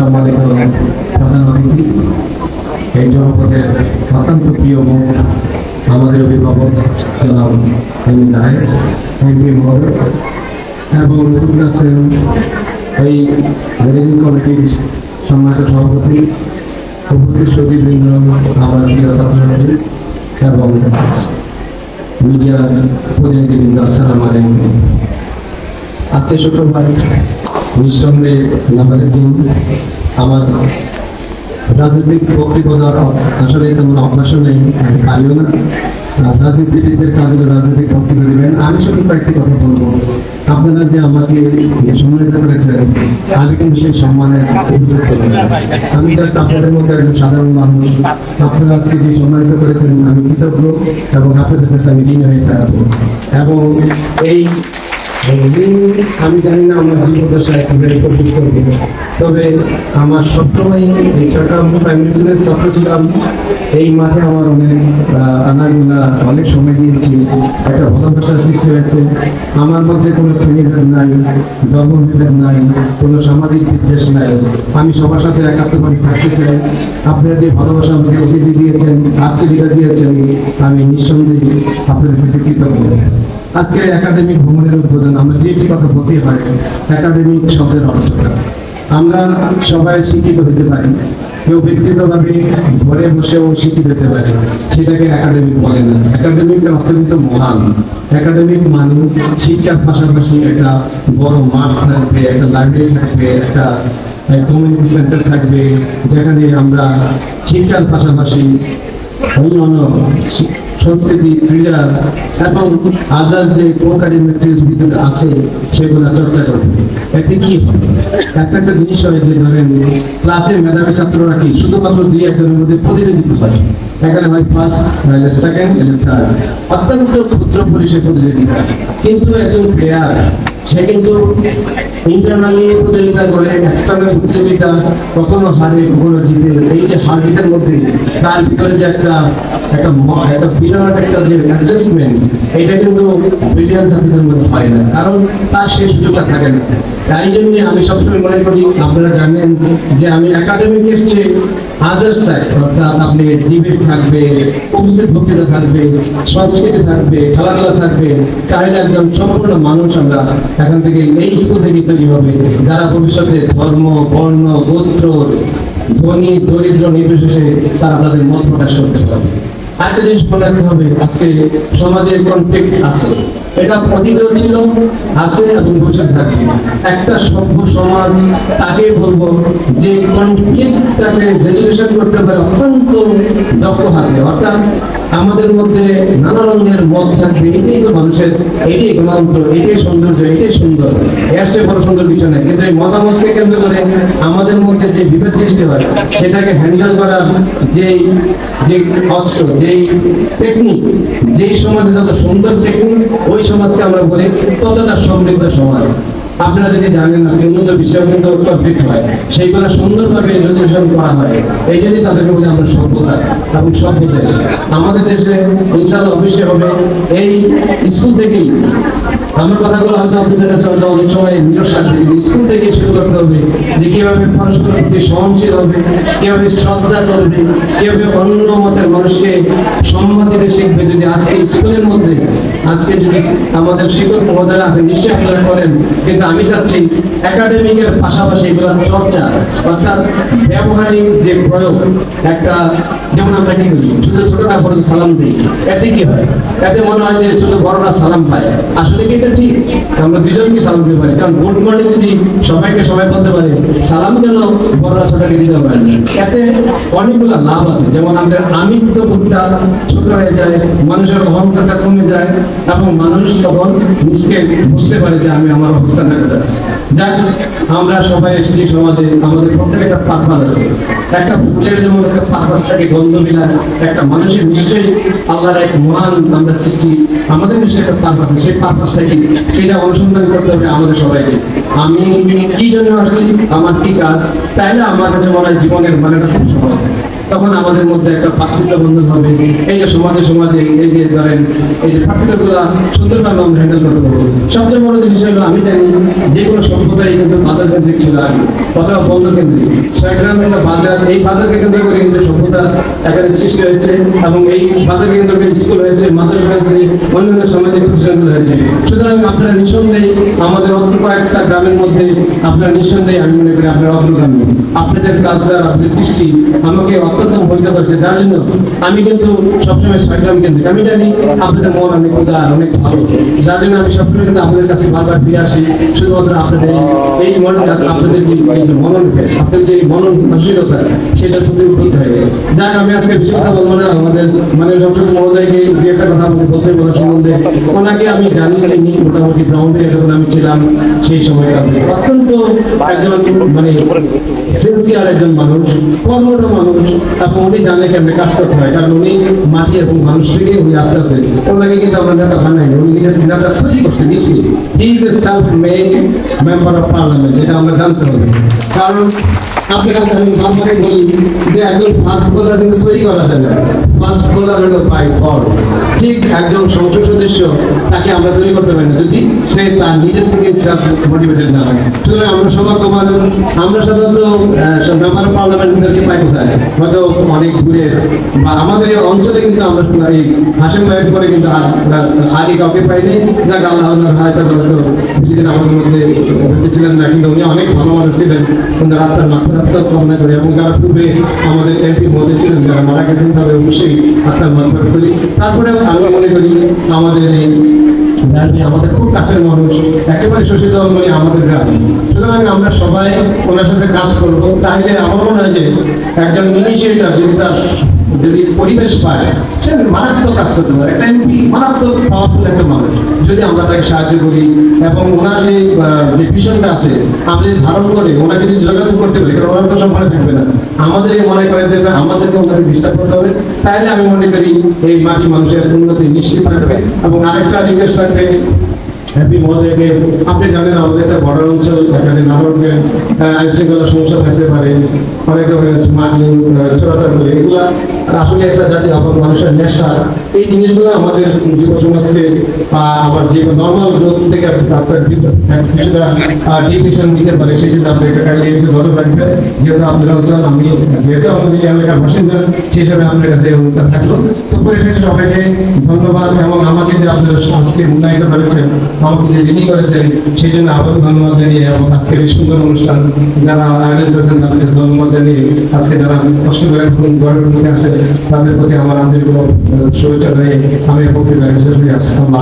সম্মানিত প্রধান অতিথি, এই জনপদের অত্যন্ত প্রিয় মুখ আমাদের অভিভাবক জনাব এমনি নায়ক এমপি মহোদয় এবং উপস্থিত আছেন এই ম্যানেজিং কমিটির সম্মানিত সভাপতি, উপস্থিত সচিববৃন্দ আমার প্রিয় ছাত্রছাত্রী এবং মিডিয়া প্রতিনিধিবৃন্দ, আসসালামু আলাইকুম। আজকে শুক্রবার নিঃসন্দেহে আমাদের দিন। আমার রাজনৈতিক বক্তব্য আসলে তেমন অভ্যাস নেই পারিও না। রাজনীতিবিদদের কাজ রাজনৈতিক বক্তব্য দেবেন। আমি শুধু কয়েকটি কথা বলব। আপনারা যে আমাকে সম্মানিত করেছেন, আমি কিন্তু সেই সম্মানের আমি জাস্ট আপনাদের মধ্যে একজন সাধারণ মানুষ। আপনারা আজকে যে সম্মানিত করেছেন, আমি কৃতজ্ঞ এবং আপনাদের কাছে আমি ঋণী হয়ে থাকব এবং এই আমি জানি না আমার জীবদশায় কীভাবে প্রবেশ করবে তবে আমার সবসময় এই চট্টগ্রাম প্রাইমারি স্কুলের ছাত্র ছিলাম এই মাঠে আমার অনেক আনাগুলা অনেক সময় দিয়েছি। একটা ভালোবাসার সৃষ্টি হয়েছে। আমার মধ্যে কোনো শ্রেণীভেদ নাই ধর্মভেদ নাই, কোনো সামাজিক বিদ্বেষ নাই। আমি সবার সাথে একাত্মভাবে থাকতে চাই। আপনারা যে ভালোবাসা আমাকে অতিথি দিয়েছেন, আজকে যেটা দিয়েছেন, আমি নিঃসন্দেহে আপনাদের প্রতি কৃতজ্ঞ। আজকে একাডেমিক ভ্রমণের উদ্বোধন, আমরা যে কথা বলতে হয়, একাডেমিক শব্দের অর্থটা। আমরা সবাই শিক্ষিত হতে পারি, কেউ ব্যক্তিগতভাবে ঘরে বসেও শিক্ষিত হতে পারে সেটাকে একাডেমিক বলে না। একাডেমিক অর্থ কিন্তু মহান। একাডেমিক মানে শিক্ষার পাশাপাশি একটা বড় মাঠ থাকবে, একটা লাইব্রেরি থাকবে, একটা কমিউনিটি সেন্টার থাকবে, যেখানে আমরা শিক্ষার পাশাপাশি অন্যান্য সংস্কৃতি ক্রীড়া এবং আদার যে কোকারিমেট্রিজ ভিতরে আছে, সেগুলো চর্চা করবে। এতে কি হবে? একটা একটা জিনিস হয় যে, ধরেন ক্লাসে মেধাবী ছাত্ররা কি, শুধুমাত্র দুই একজনের মধ্যে প্রতিযোগিতা হয় এখানে হয় ফার্স্ট নাহলে সেকেন্ড নাহলে থার্ড অত্যন্ত ক্ষুদ্র পরিসরে প্রতিযোগিতা কিন্তু একজন প্লেয়ার সে কিন্তু ইন্টারনালি প্রতিযোগিতা করে এক্সটার্নাল প্রতিযোগিতা হারে কখনো জিতে, এই যে মধ্যে, তার ভিতরে যে একটা একটা একটা বিরাট একটা যে অ্যাডজাস্টমেন্ট এটা কিন্তু মধ্যে হয় না। কারণ তার সেই সুযোগটা থাকে না। তাই জন্য আমি সবসময় মনে করি, আপনারা জানেন যে আমি একাডেমিক এসছে আদার সাইড অর্থাৎ আপনি ডিবেট থাকবে থাকবে, সংস্কৃতি থাকবে, খেলাধুলা থাকবে, তাহলে একজন সম্পূর্ণ মানুষ আমরা এখান থেকে এই স্কুল থেকে তৈরি হবে। যারা ভবিষ্যতে ধর্ম, বর্ণ, গোত্র, ধনী, দরিদ্র, নির্বিশেষে তারা তাদের মত প্রকাশ করতে পারবে। আরেকটা জিনিস হবে, আজকে সমাজে কনফ্লিক্ট আছে। এটা ছিল, আছে এবং একটা সভ্য সমাজ, তাকে বলব যে কনফ্লিক্টটাকে করতে পারে অত্যন্ত দক্ষ অর্থাৎ আমাদের মধ্যে নানা রঙের মত থাকবে, এটাই তো মানুষের, এটাই গণতন্ত্র এটাই সৌন্দর্য, এটাই সুন্দর। এর চেয়ে বড় সুন্দর কিছু নেই। কিন্তু এই মতামতকে কেন্দ্র করে আমাদের মধ্যে যে বিভেদ সৃষ্টি হয়, সেটাকে হ্যান্ডেল করার যেই যে অস্ত্র যেই টেকনিক যেই সমাজে যত সুন্দর টেকনিক ওই সমাজকে আমরা বলি ততটা সমৃদ্ধ সমাজ। আপনারা যদি জানেন না উন্নত বিষয় কিন্তু কমপ্লিট হয়। সেইগুলো সুন্দরভাবে রেজলিউশন করা হয়। এই জন্যই তাদেরকে বলি আমরা সভ্যতা এবং সভ্য দেশ আমাদের দেশে ইনশাআল্লাহ অবশ্যই হবে। এই স্কুল থেকেই আমার কথাগুলো হয়তো আপনাদের কাছে হয়তো অনেক সময় নিরস্বাদ স্কুল থেকে শুরু করতে হবে যে কীভাবে পরস্পরের প্রতি সহনশীল হবে, কীভাবে শ্রদ্ধা করবে, কীভাবে অন্য মতের মানুষকে সম্মান দিতে শিখবে। যদি আজকে স্কুলের মধ্যে, আজকে যদি আমাদের শিক্ষক মহোদয়রা আছেন, নিশ্চয়ই আপনারা করেন, কিন্তু আমি চাচ্ছি একাডেমিকের পাশাপাশি এগুলো চর্চা অর্থাৎ ব্যবহারিক যে প্রয়োগ, একটা যেমন আমরা কি করি শুধু ছোটটা বড় সালাম দিই, এতে কি হয়? এতে মনে হয় যে শুধু বড়রা সালাম পায়। আসলে কি এটা ঠিক? আমরা দুজনকে সালাম দিতে পারি। কারণ গুড মর্নিং যদি সবাইকে সবাই বলতে পারে, সালাম কেন বড়রা ছোটকে দিতে পারে এতে অনেকগুলো লাভ আছে। যেমন আমাদের আমিত্ব বুদ্ধা ছোট হয়ে যায়, মানুষের অহংকারটা কমে যায়, এবং মানুষ তখন নিজকে বুঝতে পারে যে আমি আমার অবস্থান আমরা সবাই এসেছি সমাজে, আমাদের প্রত্যেকের একটা পারপাস আছে। একটা যেমন একটা পারপাস থাকে গন্ধ মিলায়, একটা মানুষের নিশ্চয়ই আল্লাহর এক মহান আমরা সৃষ্টি, আমাদের নিশ্চয়ই একটা পারপাস আছে সেই পারপাসটা কি? সেটা অনুসন্ধান করতে হবে আমাদের সবাইকে। আমি কি জন্য আসছি? আমার কি কাজ? তাইলে আমার কাছে মনে হয় জীবনের মানেটা খুব সহজ। তখন আমাদের মধ্যে একটা পার্থক্য বন্ধন হবে। এই যে সমাজে সমাজে এই যে ধরেন এই যে পার্থক্যগুলো সুন্দরভাবে আমরা হ্যান্ডেল করতে পারব। সবচেয়ে বড় জিনিস হলো, আমি জানি যে কোনো সভ্যতাই কিন্তু বাজার কেন্দ্রিক ছিল আগে অথবা বন্ধ কেন্দ্রিক। ছয়গ্রাম একটা বাজার, এই বাজারকে কেন্দ্র করে কিন্তু সভ্যতা এখানে সৃষ্টি হয়েছে এবং এই বাজার কেন্দ্র করে স্কুল হয়েছে, মাদ্রাসা হয়েছে, অন্যান্য সামাজিক প্রতিষ্ঠানগুলো হয়েছে। সুতরাং আপনারা নিঃসন্দেহে আমাদের অল্প কয়েকটা গ্রামের মধ্যে আপনারা নিঃসন্দেহে, আমি মনে করি আপনারা অগ্রগামী। আপনাদের কালচার আপনাদের কৃষ্টি আমাকে অত্যন্ত মোহিত করছে। যার জন্য আমি কিন্তু সবসময় ছয়গ্রাম কেন্দ্রিক। আমি জানি আপনাদের মন অনেক উদার, অনেক ভালো। যার জন্য আমি সবসময় কিন্তু আপনাদের কাছে বারবার ফিরে আসি। শুধুমাত্র আপনাদের এই- এই মন আপনাদের যে মনন, আপনাদের যে মনন মানসিকতা, সেটা শুধু উদ্বুদ্ধ হয়ে যায়। যাক, আমি আজকে বেশি কথা বলব না। আমাদের মানে ডক্টর মহোদয়কে দু একটা কথা বলতে বলতে বলার সম্বন্ধে। ওনাকে আমি জানি তিনি মোটামুটি ব্রাউন্ডে যখন আমি ছিলাম, সেই সময়টা অত্যন্ত একজন মানে সিনসিয়ার একজন মানুষ কর্মঠ মানুষ এবং উনি জানে কেমনে কাজ করতে হয়। কারণ উনি মাটি এবং মানুষ থেকে উনি আস্তে আস্তে, ওনাকে কিন্তু আমরা নেতা বানাই উনি কিন্তু নেতা তৈরি করছে দিচ্ছি he is a self made member of parliament যেটা আমরা জানতে হবে। কারণ কাছে আমি বারবারই বলি যে একজন ফাস্ট বোলার কিন্তু তৈরি করা যায় না। বোলার হলো ফল ঠিক একজন সংসদ সদস্য, তাকে আমরা তৈরি করতে পারি না। যদি সে তার নিজের থেকে সেলফ মোটিভেটেড না হয়। সুতরাং আমরা সবার তোমার আমরা সাধারণত অফ পার্লামেন্টদেরকে পাই কোথায়? হয়তো অনেক দূরে। বা আমাদের এই অঞ্চলে কিন্তু আমরা এই হাসিম ভাইয়ের পরে কিন্তু আগে কাউকে পাইনি যাক, আল্লাহ আল্লাহর হায়াতে হয়তো কিছুদিন আমাদের মধ্যে ছিলেন না, কিন্তু উনি অনেক ভালো মানুষ ছিলেন। ওনার আত্মার মাত্রাত্মক কামনা করি, এবং যারা পূর্বে আমাদের এমপি মধ্যে ছিলেন, যারা মারা গেছেন, তাদের অবশ্যই আত্মার মাত্রা করি। তারপরে আমি মনে করি, আমাদের এই আমাদের খুব কাছের মানুষ, একেবারে শশীল মানে আমাদের সুতরাং আমরা সবাই ওনার সাথে কাজ করব। তাহলে আমার মনে হয় যে একজন যদি তার, যদি পরিবেশ পায়, সে মারাত্মক কাজ করতে পারে। একটা এমপি মারাত্মক পাওয়ারফুল একটা মানুষ। যদি আমরা তাকে সাহায্য করি এবং ওনার যে ভীষণটা আছে আমরা ধারণ করে ওনাকে যদি ওনার তো আমাদের এই মনে করে দেবে আমাদেরকে ওনাকে ডিস্টার্ব করতে হবে তাহলে আমি মনে করি এই মাটি মানুষের উন্নতি নিশ্চিত থাকবে। এবং আরেকটা রিকোয়েস্ট থাকবে হ্যাপি মহোদয়কে, আপনি জানেন আমাদের একটা বড় অঞ্চল শৃঙ্খলা সমস্যা থাকতে পারে, অনেক চোরাচার করে এগুলা আসলে একটা জাতি মানুষের নেশা। এই জিনিসগুলো আমাদের যুব সমাজকে বা আমার যে নর্মাল গ্রোথ থেকে আপনার কিছুটা ডিভিশন দিতে পারে, সেই জন্য আপনি কাজে একটু নজর রাখবেন। যেহেতু আপনার অঞ্চল, আমি যেহেতু এলাকার বাসিন্দা, সেই হিসাবে আপনার কাছে অনুরোধ থাকল। তো পরিশেষে সবাইকে ধন্যবাদ এবং আমাকে যে আপনারা আজকে মূল্যায়িত করেছেন আমাকে যে ঋণী করেছেন সেই জন্য আবারও ধন্যবাদ জানিয়ে এবং আজকের এই সুন্দর অনুষ্ঠান যারা আয়োজন করেছেন তাদেরকে ধন্যবাদ জানিয়ে আজকে যারা কষ্ট করে গড়ের মধ্যে আছে, তাদের প্রতি আমার আন্তরিক শুভেচ্ছা জানিয়ে আমি বক্তব্য শেষ হয়ে আসসালাম